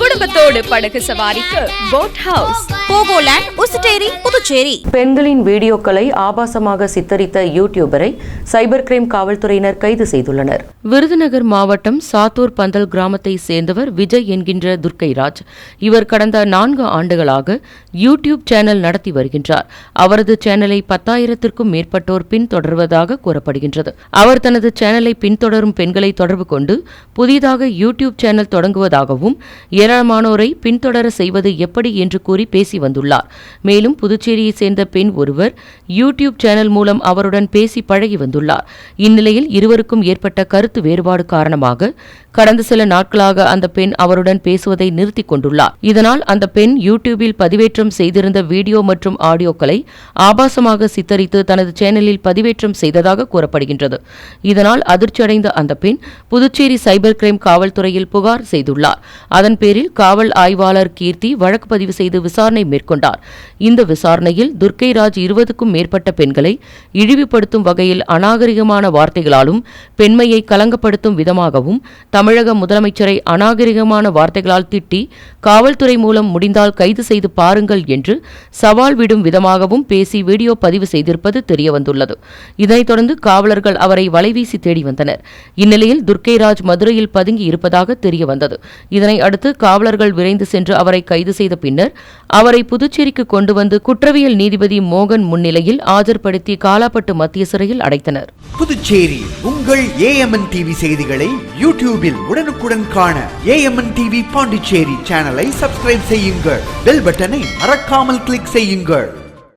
குடும்பத்தோடு படகு சவாரிக்கு போட் ஹவுஸ் போகோலேண்ட் உசுட்டேரி புதுச்சேரி. பெண்களின் வீடியோக்களை ஆபாசமாக சித்தரித்த யூடியூபரை சைபர் கிரைம் காவல்துறையினர் கைது செய்துள்ளனர். விருதுநகர் மாவட்டம் சாத்தூர் பந்தல் கிராமத்தை சேர்ந்தவர் விஜய் என்கின்ற துர்க்கைராஜ் இவர் கடந்த நான்கு ஆண்டுகளாக யூடியூப் சேனல் நடத்தி வருகின்றார். அவரது சேனலை பத்தாயிரத்திற்கும் மேற்பட்டோர் பின்தொடர்வதாக கூறப்படுகின்றது. அவர் தனது சேனலை பின்தொடரும் பெண்களை தொடர்பு கொண்டு புதிதாக யூடியூப் சேனல் தொடங்குவதாகவும் ஏராளமானோரை பின்தொடர செய்வது எப்படி என்று கூறி பேசி வந்துள்ளார். மேலும் புதுச்சேரியைச் சேர்ந்த பெண் ஒருவர் யூ டியூப் சேனல் மூலம் அவருடன் பேசி பழகி வந்துள்ளார். இந்நிலையில் இருவருக்கும் ஏற்பட்ட கருத்து வேறுபாடு காரணமாக கடந்த சில நாட்களாக அந்த பெண் அவருடன் பேசுவதை நிறுத்திக் கொண்டுள்ளார். இதனால் அந்த பெண் யூடியூபில் பதிவேற்றம் செய்திருந்த வீடியோ மற்றும் ஆடியோக்களை ஆபாசமாக சித்தரித்து தனது சேனலில் பதிவேற்றம் செய்ததாக கூறப்படுகின்றது. இதனால் அதிர்ச்சியடைந்த அந்த பெண் புதுச்சேரி சைபர் கிரைம் காவல்துறையில் புகார் செய்துள்ளார். அதன் பேர் பேரில் காவல் ஆய்வாளர் கீர்த்தி வழக்கு பதிவு செய்து விசாரணை மேற்கொண்டார். இந்த விசாரணையில் துர்க்கைராஜ் இருபதுக்கும் மேற்பட்ட பெண்களை இழிவுபடுத்தும் வகையில் அநாகரிகமான வார்த்தைகளாலும் பெண்மையை கலங்கப்படுத்தும் விதமாகவும் தமிழக முதலமைச்சரை அநாகரிகமான வார்த்தைகளால் திட்டி காவல்துறை மூலம் முடிந்தால் கைது செய்து பாருங்கள் என்று சவால் விடும் விதமாகவும் பேசி வீடியோ பதிவு செய்திருப்பது தெரியவந்துள்ளது. இதனைத் தொடர்ந்து காவலர்கள் அவரை வலைவீசி தேடி வந்தனர். இந்நிலையில் துர்க்கைராஜ் மதுரையில் பதுங்கி இருப்பதாக தெரியவந்தது. இதனை அடுத்து காவலர்கள் விரைந்து சென்று அவரை கைது செய்த பின்னர் அவரை புதுச்சேரிக்கு கொண்டு வந்து குற்றவியல் நீதிபதி மோகன் முன்னிலையில் ஆஜர்படுத்தி காலாப்பட்டு மத்திய சிறையில் அடைத்தனர். புதுச்சேரி உங்கள் ஏஎம்என் டிவி செய்திகளை யூடியூபில் உடனுக்குடன் காண ஏஎம்என் டிவி பாண்டிச்சேரி சேனலை சப்ஸ்கிரைப் செய்யுங்கள். பெல் பட்டனை மறக்காமல் கிளிக் செய்யுங்கள்.